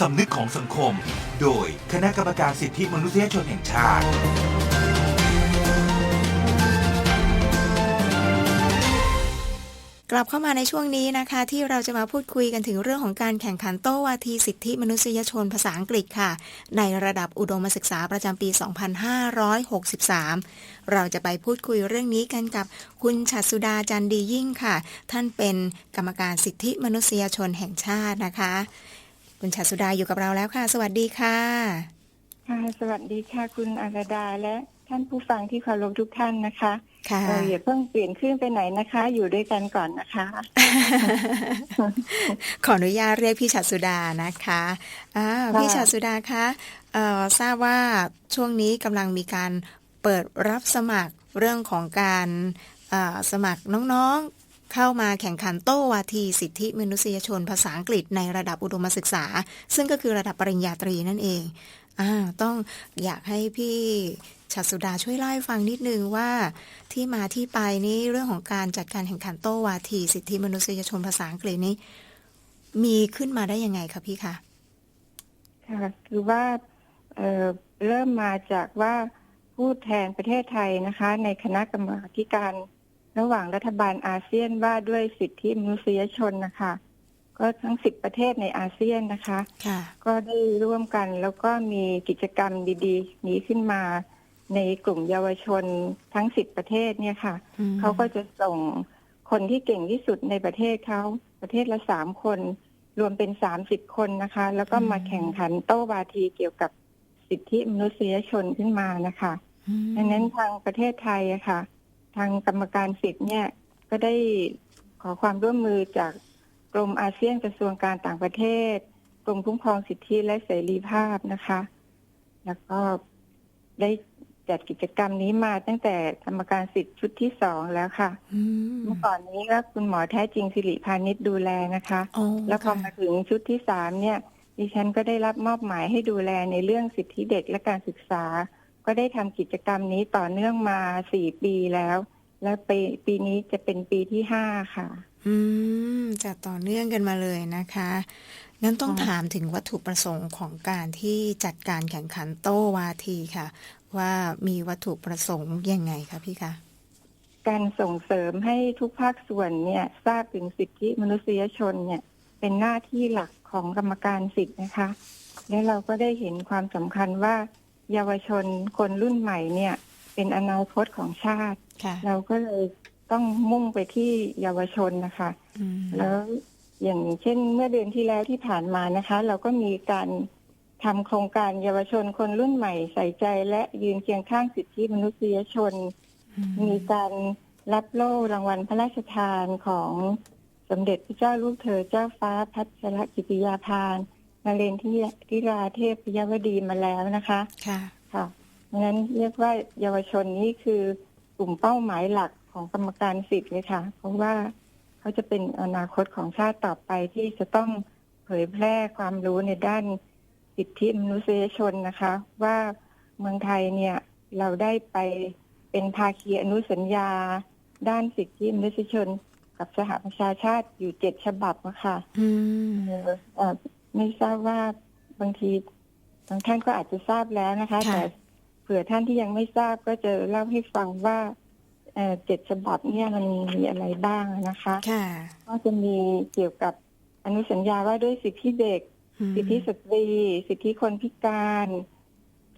สำนึกของสังคม โดยคณะกรรมการสิทธิมนุษยชนแห่งชาติ กลับเข้ามาในช่วงนี้นะคะ ที่เราจะมาพูดคุยกันถึงเรื่องของการแข่งขันโต้วาทีสิทธิมนุษยชนภาษาอังกฤษค่ะ ในระดับอุดมศึกษาประจำปี 2563 เราจะไปพูดคุยเรื่องนี้กันกับคุณชัดสุดาจันดียิ่งค่ะ ท่านเป็นกรรมการสิทธิมนุษยชนแห่งชาตินะคะ คุณชัดสุดาอยู่กับเราแล้วค่ะ สวัสดีค่ะค่ะสวัสดีค่ะ คุณอารดาและท่านผู้ฟังที่เคารพทุกท่านนะคะค่ะเอออย่าเพิ่งเปลี่ยนขึ้นไปไหนนะคะ อยู่ด้วยกันก่อนนะคะ ขออนุญาตเรียกพี่ชัดสุดานะคะอ่าค่ะพี่ชัดสุดาคะเอ่อทราบว่าช่วงนี้กำลังมีการเปิดรับสมัครเรื่องของการเอ่อสมัครน้องๆ เข้ามาแข่งขันโต้วาทีสิทธิมนุษยชนภาษาอังกฤษในระดับอุดมศึกษา ซึ่งก็คือระดับปริญญาตรีนั่นเองอ่าต้องอยากให้พี่ชัดสุดาช่วยเล่าให้ฟังนิดนึงว่าที่มาที่ไปนี้เรื่องของการจัดการแข่งขันโต้วาทีสิทธิมนุษยชนภาษาอังกฤษนี้ มีขึ้นมาได้ยังไงคะพี่คะค่ะคือว่าเเริ่มมาจากว่าผู้แทนประเทศไทยนะคะ ในคณะกรรมาการ ระหว่างรัฐบาลอาเซียนว่าด้วยสิทธิมนุษยชนนะคะ ก็ทั้งสิบประเทศในอาเซียนนะคะค่ะก็ได้ร่วมกันแล้วก็มีกิจกรรมดีๆ นี้ขึ้นมาในกลุ่มเยาวชนทั้งสิบประเทศเนี่ยค่ะอืมเขาก็จะส่งคนที่เก่งที่สุดในประเทศเขาประเทศละสามคน รวมเป็นสามสิบคนนะคะ แล้วก็มาแข่งขันโต้วาทีเกี่ยวกับสิทธิมนุษยชนขึ้นมานะคะอืมดังนั้นทางประเทศไทยอะค่ะ ทางกรรมการสิทธิ์เนี่ยก็ได้ขอความร่วมมือจากกรมอาเซียนกระทรวงการต่างประเทศ กรมคุ้มครองสิทธิและเสรีภาพนะคะ แล้วก็ได้จัดกิจกรรมนี้มาตั้งแต่กรรมการสิทธิ์ชุดที่สองแล้วค่ะอืมเมื่อก่อนนี้ก็คุณหมอแท้จริงสิริพานิชดูแลนะคะโอ้แล้วพอค่ะมาถึงชุดที่สามเนี่ย ดิฉันก็ได้รับมอบหมายให้ดูแลในเรื่องสิทธิเด็กและการศึกษา ก็ได้ทำกิจกรรมนี้ต่อเนื่องมาสี่ปีแล้ว และปีปีนี้จะเป็นปีที่ห้าค่ะ อืมจัดต่อเนื่องกันมาเลยนะคะงั้นต้องค่ะถามถึงวัตถุประสงค์ของการที่จัดการแข่งขันโต้วาทีค่ะ ว่ามีวัตถุประสงค์ยังไงคะพี่คะการส่งเสริมให้ทุกภาคส่วนเนี่ย ทราบถึงสิทธิมนุษยชนเนี่ย เป็นหน้าที่หลักของกรรมการสิทธินะคะ และเราก็ได้เห็นความสำคัญว่า เยาวชนคนรุ่นใหม่เนี่ย เป็นอนาคตของชาติค่ะ เราก็เลยต้องมุ่งไปที่เยาวชนนะคะอืมแล้วอย่างเช่นเมื่อเดือนที่แล้วที่ผ่านมานะคะ เราก็มีการทำโครงการเยาวชนคนรุ่นใหม่ใส่ใจและยืนเคียงข้างสิทธิมนุษยชนอืมมีการรับโล่รางวัลพระราชทานของสมเด็จพระเจ้าลูกเธอเจ้าฟ้าพัชรกิติยาภานนเรนทธิราเทพยวดีมาแล้วนะคะ ค่ะ ค่ะดังนั้นเรียกว่าเยาวชนนี้คือ กลุ่มเป้าหมายหลักของกรรมการสิทธิ์เลยค่ะ เพราะว่าเขาจะเป็นอนาคตของชาติต่อไปที่จะต้องเผยแพร่ความรู้ในด้านสิทธิมนุษยชนนะคะ ว่าเมืองไทยเนี่ยเราได้ไปเป็นภาคีอนุสัญญา ด้านสิทธิมนุษยชน กับสหประชาชาติอยู่เจ็ดฉบับอะค่ะอืมเอ่อเอ่อไม่ทราบว่าบางทีบางท่านก็อาจจะทราบแล้วนะคะค่ะแต่เผื่อท่านที่ยังไม่ทราบก็จะเล่าให้ฟังว่าเอ่อเจ็ดฉบับเนี่ยมันมีอะไรบ้างนะคะค่ะก็จะมีเกี่ยวกับอนุสัญญาว่าด้วยสิทธิเด็กอืมสิทธิสตรี สิทธิคนพิการ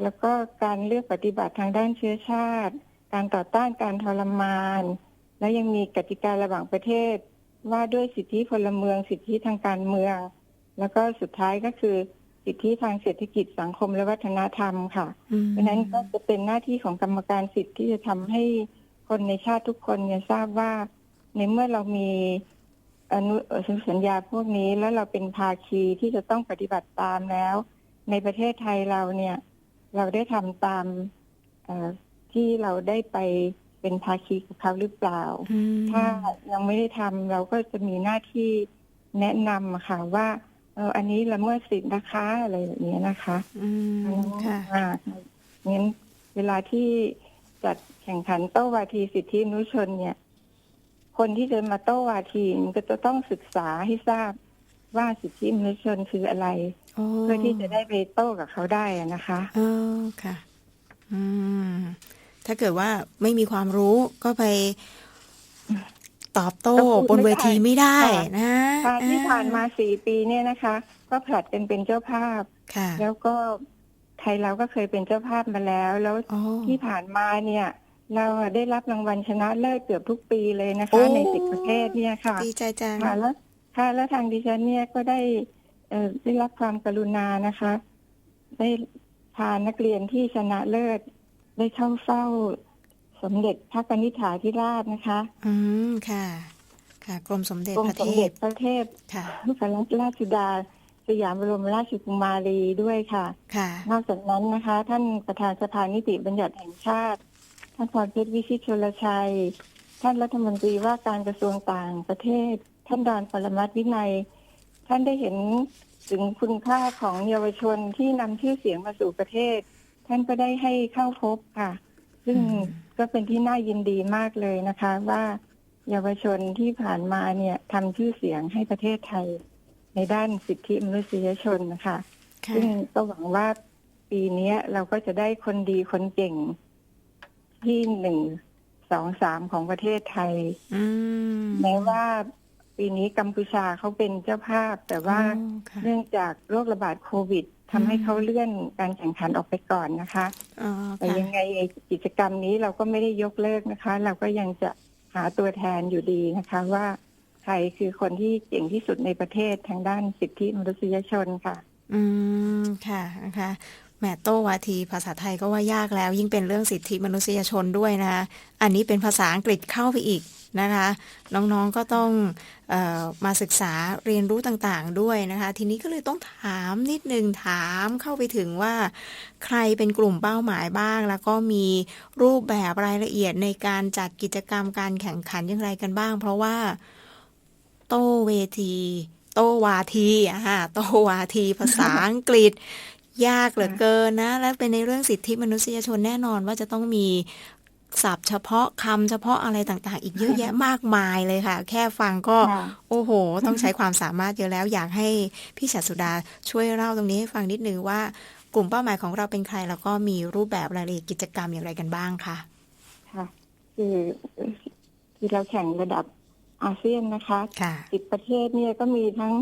แล้วก็การเลือกปฏิบัติทางด้านเชื้อชาติ การต่อต้านการทรมาน และยังมีกติการะหว่างประเทศ ว่าด้วยสิทธิพลเมือง สิทธิทางการเมือง แล้วก็สุดท้ายก็คือ สิทธิทางเศรษฐกิจสังคมและวัฒนธรรมค่ะอืมเพราะฉะนั้นก็จะเป็นหน้าที่ของกรรมการสิทธิ์ที่จะทำให้คนในชาติทุกคนเนี่ยทราบว่า ในเมื่อเรามีอนุเอ่อสัญญาพวกนี้แล้วเราเป็นภาคีที่จะต้องปฏิบัติตามแล้ว ในประเทศไทยเราเนี่ย เราได้ทำตามเอ่อที่เราได้ไปเป็นภาคีกับเขาหรือเปล่าอืมถ้ายังไม่ได้ทำเราก็จะมีหน้าที่แนะนำอะค่ะว่าเอออันนี้ละเมิดสิทธินะคะอะไรแบบนี้นะคะ อืมค่ะอ่างั้นเวลาที่จัดแข่งขันโต้วาทีสิทธิมนุษยชนเนี่ย คนที่จะมาโต้วาทีมันก็จะต้องศึกษาให้ทราบว่าสิทธิมนุษยชนคืออะไรโอ้เพื่อที่จะได้ไปโต้กับเขาได้อะนะคะเออค่ะ อืม ถ้าเกิดว่าไม่มีความรู้ก็ไป ตอบโต้ก็พูดบนเวทีไม่ได้ค่ะนะค่ะที่ผ่านมาสี่ปีเนี่ยนะคะ ก็ผลัดกันเป็นเจ้าภาพค่ะแล้วก็ไทยเราก็เคยเป็นเจ้าภาพมาแล้ว แล้วอ๋อที่ผ่านมาเนี่ย เราอะได้รับรางวัลชนะเลิศเกือบทุกปีเลยนะโอ้คะ ในสิบประเทศเนี่ยค่ะดีใจจังค่ะแล้วค่ะแล้วทางดิฉันเนี่ยก็ได้เอ่อได้รับความกรุณานะคะ ได้พานักเรียนที่ชนะเลิศได้เข้าเฝ้า สมเด็จพระกนิษฐาธิราชนะคะ อืมค่ะ ค่ะ กรมสมเด็จกรมพระสเทมเด็พจพระเทพค่ะ พระราชสุดา สยามบรมราชกุมารีด้วยค่ะ ค่ะ นอกจากนั้นนะคะ ท่านประธานสภานิติบัญญัติแห่งชาติ ท่านพรเพชรวิชิตชลชัย ท่านรัฐมนตรีว่าการกระทรวงต่างประเทศ ท่านดอนปรมัตถ์วินัย ท่านได้เห็นถึงคุณค่าของเยาวชนที่นำชื่อเสียงมาสู่ประเทศ ท่านก็ได้ให้เข้าพบค่ะ ซึ่งอืมก็เป็นที่น่ายินดีมากเลยนะคะ ว่าเยาวชนที่ผ่านมาเนี่ยทำชื่อเสียงให้ประเทศไทย ในด้านสิทธิมนุษยชนนะคะค่ะซึ่งก็หวังว่าปีเนี้ยเราก็จะได้คนดีคนเก่ง ที่หนึ่งสองสามของประเทศไทยอืมแม้ว่า ปีนี้กัมพูชาเขาเป็นเจ้าภาพ แต่ว่าอ๋อค่ะเนื่องจากโรคระบาดโควิดทำให้เขาเลื่อนการแข่งขันออกไปก่อนนะคะอ๋อแต่ค่ะยังไงไอ้กิจกรรมนี้เราก็ไม่ได้ยกเลิกนะคะ เราก็ยังจะหาตัวแทนอยู่ดีนะคะว่าใครคือคนที่เก่งที่สุดในประเทศทางด้านสิทธิมนุษยชนค่ะ อืมค่ะนะคะแหมโต้วาทีภาษาไทยก็ว่ายากแล้ว ยิ่งเป็นเรื่องสิทธิมนุษยชนด้วยนะคะอันนี้เป็นภาษาอังกฤษเข้าไปอีก นะคะน้องๆก็ต้องออมาศึกษาเรียนรู้ต่างๆด้วยนะคะ ทีนี้ก็เลยต้องถามนิดนึงถามเข้าไปถึงว่า ใครเป็นกลุ่มเป้าหมายบ้าง แล้วก็มีรูปแบบรายละเอียดในการจัดกิจกรรมการแข่งขันอย่างไรกันบ้าง เพราะว่าโตเวที โตวาทีอะฮะโตวาทีภาษาอังกฤษยากเหลือเกินนะ และเป็นในเรื่องสิทธิมนุษยชนแน่นอนว่าจะต้องมี ศัพท์เฉพาะคำเฉพาะอะไรต่างๆ อีกเยอะแยะมากมายเลยค่ะ แค่ฟังก็ค่ะโอ้โห ต้องใช้ความสามารถเยอะแล้ว อยากให้พี่ชัดสุดาช่วยเล่าตรงนี้ให้ฟังนิดนึงว่ากลุ่มเป้าหมายของเราเป็นใคร แล้วก็มีรูปแบบรายละเอียดกิจกรรมอย่างไรกันบ้างค่ะค่ะคือคือเราแข่งระดับอาเซียนนะคะค่ะสิบประเทศเนี่ยก็มีทั้ง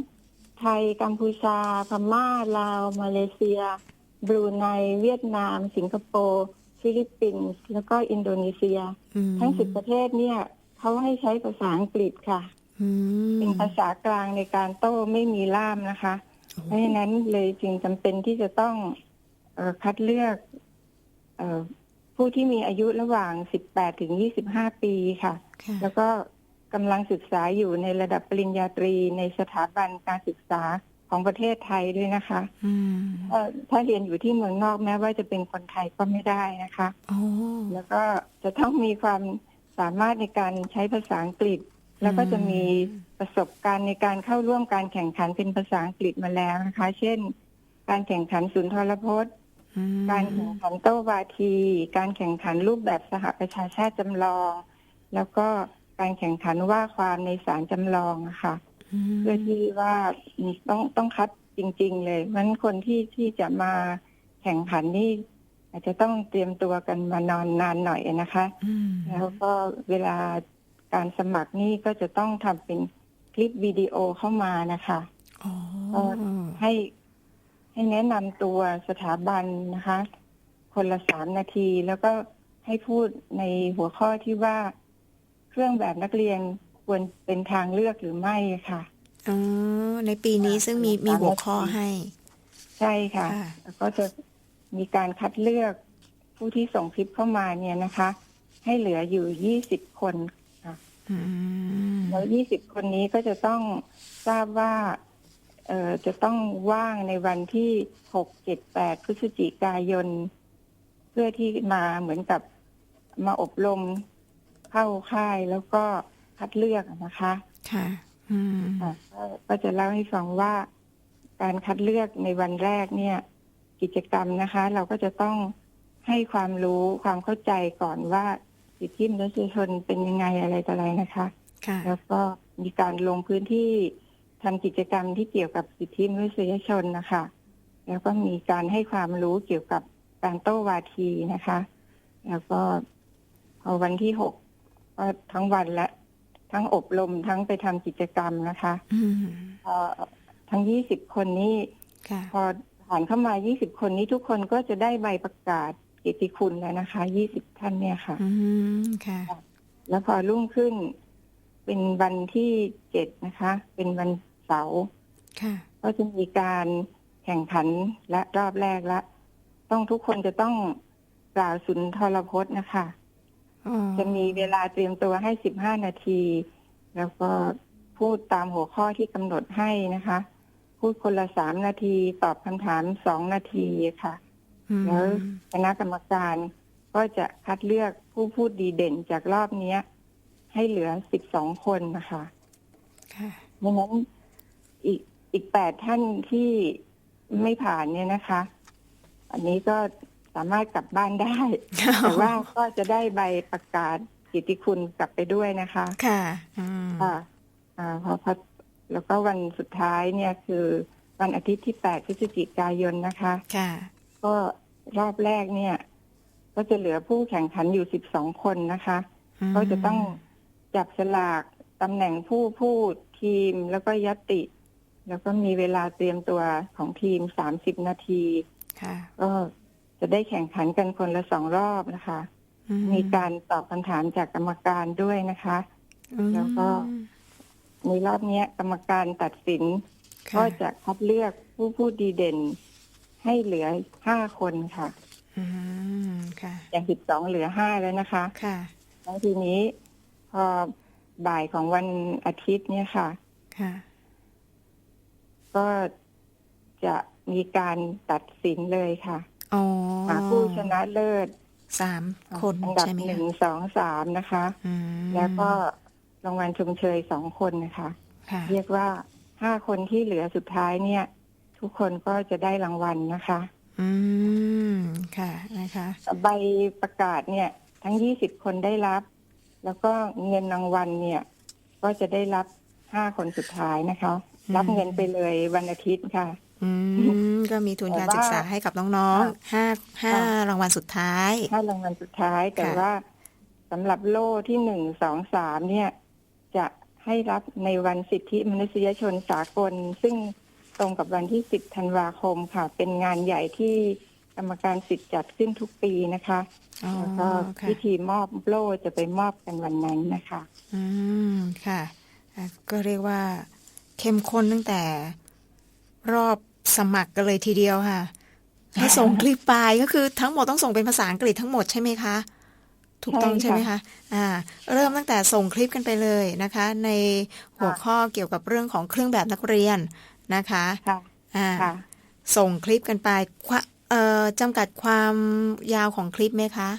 ไทย กัมพูชา พม่า ลาว มาเลเซีย บรูไน เวียดนาม สิงคโปร์ ฟิลิปปินส์แล้วก็อินโดนีเซียอืมทั้งสิบประเทศเนี่ยเขาให้ใช้ภาษาอังกฤษค่ะอืมเป็นภาษากลางในการโต้ไม่มีล่ามนะคะโอ้เพราะฉะนั้นเลยจึงจำเป็นที่จะต้องเออคัดเลือกเออผู้ที่มีอายุระหว่าง 18 ถึง 25 ปีค่ะค่ะ แล้วก็กำลังศึกษาอยู่ในระดับปริญญาตรีในสถาบันการศึกษา ของประเทศไทยด้วยนะคะอืมเอ่อถ้าเรียนอยู่ที่เมืองนอกแม้ว่าจะเป็นคนไทยก็ไม่ได้นะคะโอ้แล้วก็จะต้องมีความสามารถในการใช้ภาษาอังกฤษ แล้วก็จะมีประสบการณ์ในการเข้าร่วมการแข่งขันเป็นภาษาอังกฤษมาแล้วนะคะ เช่น การแข่งขันสุนทรพจน์อืมการแข่งขันโต้วาที การแข่งขันรูปแบบสหประชาชาติจำลอง แล้วก็การแข่งขันว่าความในศาลจำลองอะค่ะ เพื่อที่ว่าต้องต้องคัดจริง ๆ เลยเพราะฉะนั้นคนที่ที่จะมาแข่งขันนี่อาจจะต้องเตรียมตัวกันมานอนนานหน่อยนะคะอืมแล้วก็เวลาการสมัครนี่ก็จะต้องทำเป็นคลิปวิดีโอเข้ามานะคะอ๋อเอ่อให้ให้แนะนำตัวสถาบันนะคะ คนละสามนาทีแล้วก็ให้พูดในหัวข้อที่ว่าเครื่องแบบนักเรียน ควรเป็นทางเลือกหรือไม่ค่ะอ๋อในปีนี้ซึ่งมีมีหัวข้อให้ ใช่ค่ะค่ะ แล้วก็จะมีการคัดเลือกผู้ที่ส่งคลิปเข้ามาเนี่ยนะคะ ให้เหลืออยู่ยี่สิบคนค่ะอืมแล้วยี่สิบคนนี้ก็จะต้องทราบว่าเอ่อจะต้องว่างในวันที่หกเจ็ดแปดพฤศจิกายน เพื่อที่มาเหมือนกับมาอบรมเข้าค่ายแล้วก็ คัดเลือกนะคะ ค่ะอืมค่ะก็ก็จะเล่าให้ฟังว่าการคัดเลือกในวันแรกเนี่ย กิจกรรมนะคะ เราก็จะต้องให้ความรู้ความเข้าใจก่อนว่าสิทธิมนุษยชนเป็นยังไงอะไรต่ออะไรนะคะค่ะแล้วก็มีการลงพื้นที่ทำกิจกรรมที่เกี่ยวกับสิทธิมนุษยชนนะคะ แล้วก็มีการให้ความรู้เกี่ยวกับการโต้วาทีนะคะ แล้วก็พอวันที่หกก็ทั้งวันและ ทั้งอบรมทั้งไปทำกิจกรรมนะคะอืมพอทั้งยี่สิบคนนี้ค่ะพอผ่านเข้ามา20คนนี้ทุกคนก็จะได้ใบประกาศเกียรติคุณแล้วนะคะ20ท่านเนี่ยค่ะอืมค่ะ แล้วพอรุ่งขึ้นเป็นวันที่เจ็ดนะคะ เป็นวันเสาร์ค่ะก็จะมีการแข่งขันและรอบแรกละ ต้องทุกคนจะต้องกล่าวสุนทรพจน์นะคะอ๋อ จะมีเวลาเตรียมตัวให้15นาที แล้วก็พูดตามหัวข้อที่กำหนดให้นะคะ พูดคนละสามนาที ตอบคำถามสองนาทีค่ะอืมแล้วคณะกรรมการก็จะคัดเลือกผู้พูดดีเด่นจากรอบเนี้ยให้เหลือ12คนนะคะค่ะดังนั้นอีกอีกแปดท่านที่ไม่ผ่านเนี่ยนะคะ อันนี้ก็ สามารถกลับบ้านได้ แต่ว่าก็จะได้ใบประกาศกิตติคุณกลับไปด้วยนะคะ ค่ะอืมค่ะอ่าพอพอแล้วก็วันสุดท้ายเนี่ยคือวันอาทิตย์ที่ 8 พฤศจิกายนนะคะ ค่ะ ก็รอบแรกเนี่ย ก็จะเหลือผู้แข่งขันอยู่ 12 คนนะคะมก็จะต้องจับสลากตำแหน่งผู้พูดทีมแล้วก็ยติ แล้วก็มีเวลาเตรียมตัวของทีม 30 นาทีค่ะก็ จะได้แข่งขันกันคนละสองรอบนะคะอืมีการตอบคำถามจากกรรมการด้วยนะคะอืมแล้วก็ในรอบเนี้ยกรรมการตัดสินค่ก็จะคัดเลือกผู้พูดดีเด่น ให้เหลือห้าคนค่ะอืมค่ะอย่างสิบสองเหลือห้าแล้วนะคะค่ะแล้วทีนี้พอบ่ายของวันอาทิตย์เนี่ยค่ะ ค่ะ ก็จะมีการตัดสินเลยค่ะอ๋อ หาผู้ชนะเลิศสามคนอันดับใช่ไหมหนึ่คะงสองสามนะคะอืมแล้วก็รางวัลชมเชยสองคนนะคะค่ะเรียกว่าห้าคนที่เหลือสุดท้ายเนี่ย ทุกคนก็จะได้รางวัลนะคะ อืมค่ะนะคะใบประกาศเนี่ย ทั้งยี่สิบคนได้รับ แล้วก็เงินรางวัลเนี่ย ก็จะได้รับห้าคนสุดท้ายนะคะอืมรับเงินไปเลยวันอาทิตย์ค่ะ อืมก็มีทุนการแต่ว่าศึกษาให้กับน้องๆห้าห้าค่ะรางวัลสุดท้ายห้ารางวัลสุดท้ายแต่ค่ะว่าสำหรับโล่ที่หนึ่งสองสามเนี่ย จะให้รับในวันสิทธิมนุษยชนสากล ซึ่งตรงกับวันที่สิบธันวาคมค่ะ เป็นงานใหญ่ที่กรรมการสิทธิ์จัดขึ้นทุกปีนะคะอ๋อแล้วก็ค่ะพิธีมอบโล่จะไปมอบกันวันนั้นนะคะ อืมค่ะอะก็เรียกว่าเข้มข้นตั้งแต่รอบ สมัครกันเลยทีเดียวค่ะให้ส่งคลิปไปก็คือทั้งหมดต้องส่งเป็นภาษาอังกฤษทั้งหมดใช่ไหมคะ ถูกต้องใช่ใช่ไหมค่ะคะอ่า เริ่มตั้งแต่ส่งคลิปกันไปเลยนะคะ ในหัวข้อเกี่ยวกับเรื่องของเครื่องแบบนักเรียนนะคะค่ะอ่าค่ะส่งคลิปกันไปควะเอ่อจำกัดความยาวของคลิปไหมคะ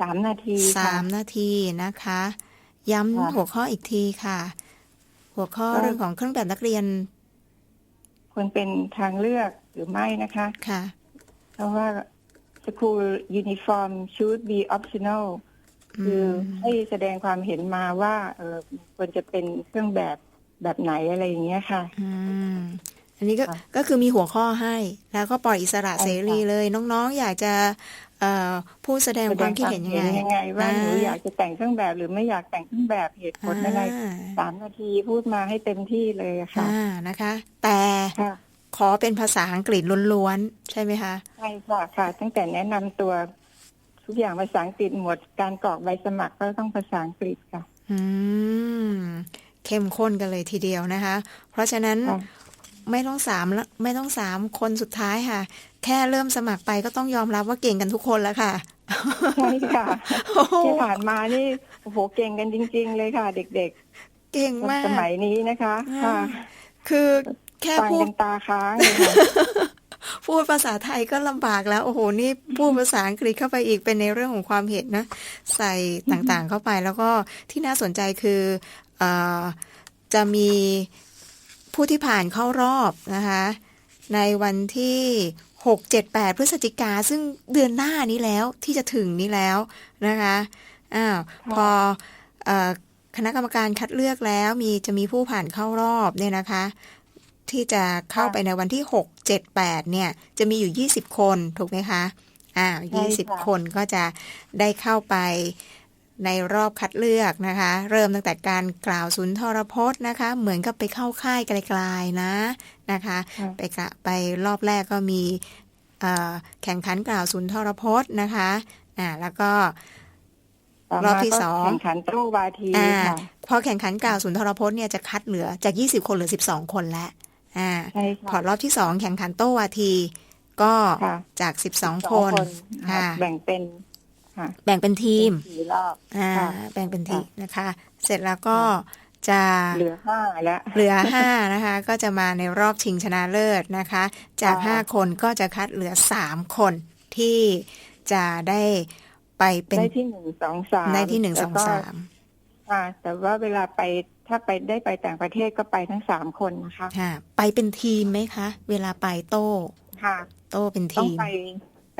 สามนาทีสาค่ะมนาทีนะคะ ย้ค่ะำหัวข้ออีกทีค่ะ หัวข้อก็เรื่องของเครื่องแบบนักเรียน ควรเป็นทางเลือกหรือไม่นะคะค่ะ เพราะว่า school uniform should be optional คือให้แสดงความเห็นมาว่าเออควรจะเป็นเครื่องแบบแบบไหนอะไรอย่างเงี้ยค่ะอืมอันนี้ก็ค่ะก็คือมีหัวข้อให้ แล้วก็ปล่อยอิสระใช่เสค่ะรีเลย น้องๆ อยากจะ เอ่อพูดแสดงความคิดเห็นยังไงยังไงว่าอ่าหนูอยากจะแต่งเครื่องแบบหรือไม่อยากแต่งเครื่องแบบเหตุผลอะไรอ่าสามนาทีพูดมาให้เต็มที่เลยอะค่ะอ่านะคะ แต่ค่ะขอเป็นภาษาอังกฤษล้วนๆใช่ไหมคะใช่ค่ะค่ะ ตั้งแต่แนะนำตัวทุกอย่างภาษาอังกฤษหมดการกรอกใบสมัครก็ต้องภาษาอังกฤษค่ะ อืมเข้มข้นกันเลยทีเดียวนะคะ เพราะฉะนั้นค่ะไม่ต้องสามละไม่ต้องสามคนสุดท้ายค่ะ แค่เริ่มสมัครไปก็ต้องยอมรับว่าเก่งกันทุกคนแล้วค่ะใช่ค่ะโอ้โหที่ผ่านมานี่โอ้โหเก่งกันจริง ๆ เลยค่ะ เด็กเก่งมากๆสมัยนี้นะคะอ่าค่ะคือแค่ฟังพูดกันตาค้างเลยค่ะพูดภาษาไทยก็ลำบากแล้ว โอ้โห นี่พูดภาษาอังกฤษเข้าไปอีกเป็นในเรื่องของความเห็นนะ ใส่ต่างๆเข้าไปแล้วก็ที่น่าสนใจคือเออจะมีผู้ที่ผ่านเข้ารอบนะคะ ในวันที่ 6 7 8 พฤศจิกาซึ่งเดือนหน้านี้แล้วที่จะถึงนี้แล้วนะคะอ้าวพอเออคณะกรรมการคัดเลือกแล้วมีจะมีผู้ผ่านเข้ารอบเนี่ยนะคะ ที่จะเข้าไปในวันที่ 6 7 8 เนี่ย จะมีอยู่ 20 คนถูกไหมคะอ่าใช่ค่ะ20 คนก็จะได้เข้าไป ในรอบคัดเลือกนะคะ เริ่มตั้งแต่การกล่าวสุนทรพจน์นะคะ เหมือนกับไปเข้าค่ายไกลๆนะนะคะค่ะไปกะไปรอบแรกก็มีเอ่อแข่งขันกล่าวสุนทรพจน์นะคะอ่าแล้วก็ต่มารอบที่ก็สองแข่งขันโต้วาทีอ่าค่ะพอแข่งขันกล่าวสุนทรพจน์เนี่ยจะคัดเหลือจาก20คนเหลือ12คนแล้วอ่าใช่พอค่ะรอบที่2แข่งขันโต้วาที ก็ค่ะจาก12คนค่ะค่ะแบ่งเป็นค่ะ แบ่งเป็นทีมเป็นสี่รอบอ่าค่ะแบ่งเป็นทีมนะคะ เสร็จแล้วก็จะเหลือห้าแล้วเหลือ5นะคะ ก็จะมาในรอบชิงชนะเลิศนะคะ จากค่ะ5คนก็จะคัดเหลือ3คนที่จะได้ไปเป็นได้ที่หนึ่งสองสามได้ที่หนึ่งสองแล้วก็สามค่ะแต่ว่าเวลาไปถ้าไปได้ไปต่างประเทศก็ไปทั้งสามคนนะคะค่ะ ไปเป็นทีมไหมคะ เวลาไปโต้ค่ะ โต้เป็นต้องทีมไป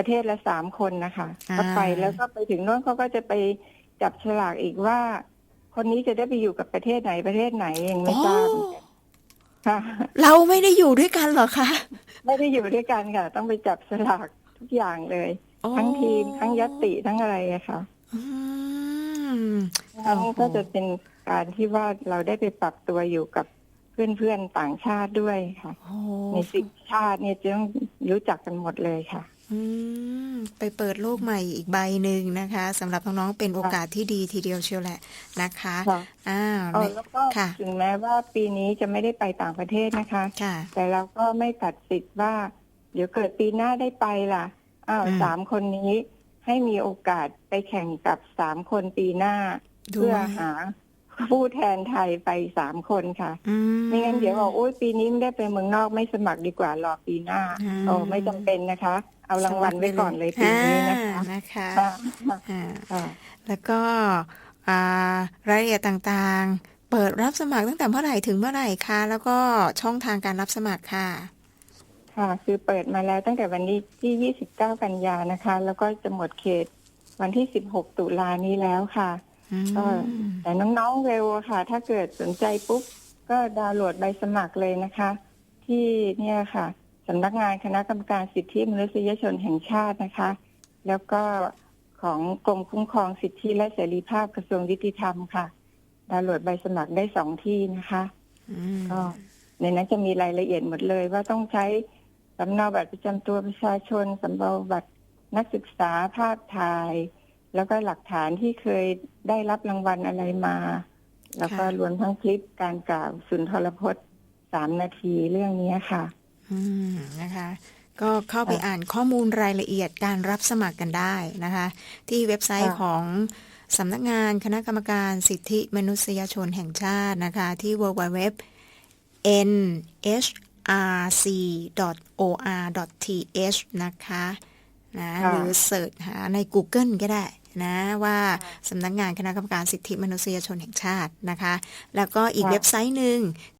ประเทศละสามคนนะคะอ่าก็ไปแล้วก็ไปถึงโน้นเขาก็จะไปจับฉลากอีกว่า คนนี้จะได้ไปอยู่กับประเทศไหนประเทศไหนยังไม่ทราบเหมือนกันค่ะ เราไม่ได้อยู่ด้วยกันเหรอคะไม่ได้อยู่ด้วยกันค่ะ ต้องไปจับฉลากทุกอย่างเลยโอ้ทั้งทีมทั้งยตติทั้งอะไรอะค่ะอืมทั้งโอ้โหก็จะเป็นการที่ว่าเราได้ไปปรับตัวอยู่กับเพื่อนๆต่างชาติด้วยค่ะโอ้ในสิบชาติเนี่ยจะต้องรู้จักกันหมดเลยค่ะ อืม ไปเปิดโลกใหม่อีกใบหนึ่งนะคะสำหรับน้องๆเป็นโอกาสที่ดีทีเดียวเชียวแหละนะคะค่ะอ้าวอ๋อในแล้วก็ค่ะ ถึงแม้ว่าปีนี้จะไม่ได้ไปต่างประเทศนะคะ ค่ะ แต่เราก็ไม่ตัดสิทธิ์ว่า เดี๋ยวเกิดปีหน้าได้ไปล่ะอ้าวอืม สามคนนี้ให้มีโอกาสไปแข่งกับสามคนปีหน้าด้เพื่วอยหาผู้แทนไทยไปสามคนค่ะ อืไม่งั้นเดี๋ยวบอกโอ้ยปีนี้ไม่ได้ไปเมืองนอกไม่สมัครดีกว่ารอปีหน้าอืม โอ้ไม่จำเป็นนะคะ เอารางวัลไว้ก่อนเลยปีนี้นะคะอ่านะคะค่ะอ่าค่ะแล้วก็อ่ารายละเอียดต่างๆ เปิดรับสมัครตั้งแต่เมื่อไหร่ถึงเมื่อไหร่คะ แล้วก็ช่องทางการรับสมัครค่ะ ค่ะ คือเปิดมาแล้วตั้งแต่วันนี้ที่ 29 กันยานะคะ แล้วก็จะหมดเขตวันที่ 16 ตุลานี้แล้วค่ะอืมก็แต่น้องๆเร็วอะค่ะ ถ้าเกิดสนใจปุ๊บ ก็ดาวน์โหลดใบสมัครเลยนะคะ ที่เนี่ยค่ะ สำนักงานคณะกรรมการสิทธิมนุษยชนแห่งชาตินะคะ แล้วก็ของกรมคุ้มครองสิทธิและเสรีภาพกระทรวงยุติธรรมค่ะดาวน์โหลดใบสมัครได้สองที่นะคะอืมก็ในนั้นจะมีรายละเอียดหมดเลย ว่าต้องใช้สำเนาบัตรประจำตัวประชาชนสำเนาบัตรนักศึกษาภาพถ่าย แล้วก็หลักฐานที่เคยได้รับรางวัลอะไรมา แล้วก็รวมทั้งคลิปการกล่าวสุนทรพจน์สามนาทีเรื่องนี้ค่ะอืม นะคะ ก็เข้าไปค่ะอ่านข้อมูลรายละเอียดการรับสมัครกันได้นะคะ ที่เว็บไซต์ค่ะของสำนักงานคณะกรรมการสิทธิมนุษยชนแห่งชาตินะคะ ที่ www nhrc.or.th นะคะนะค่ะหรือเสิร์ชหาใน Google ก็ได้นะว่าสำนักงานคณะกรรมการสิทธิมนุษยชนแห่งชาตินะคะ แล้วก็อีกค่ะเว็บไซต์หนึ่ง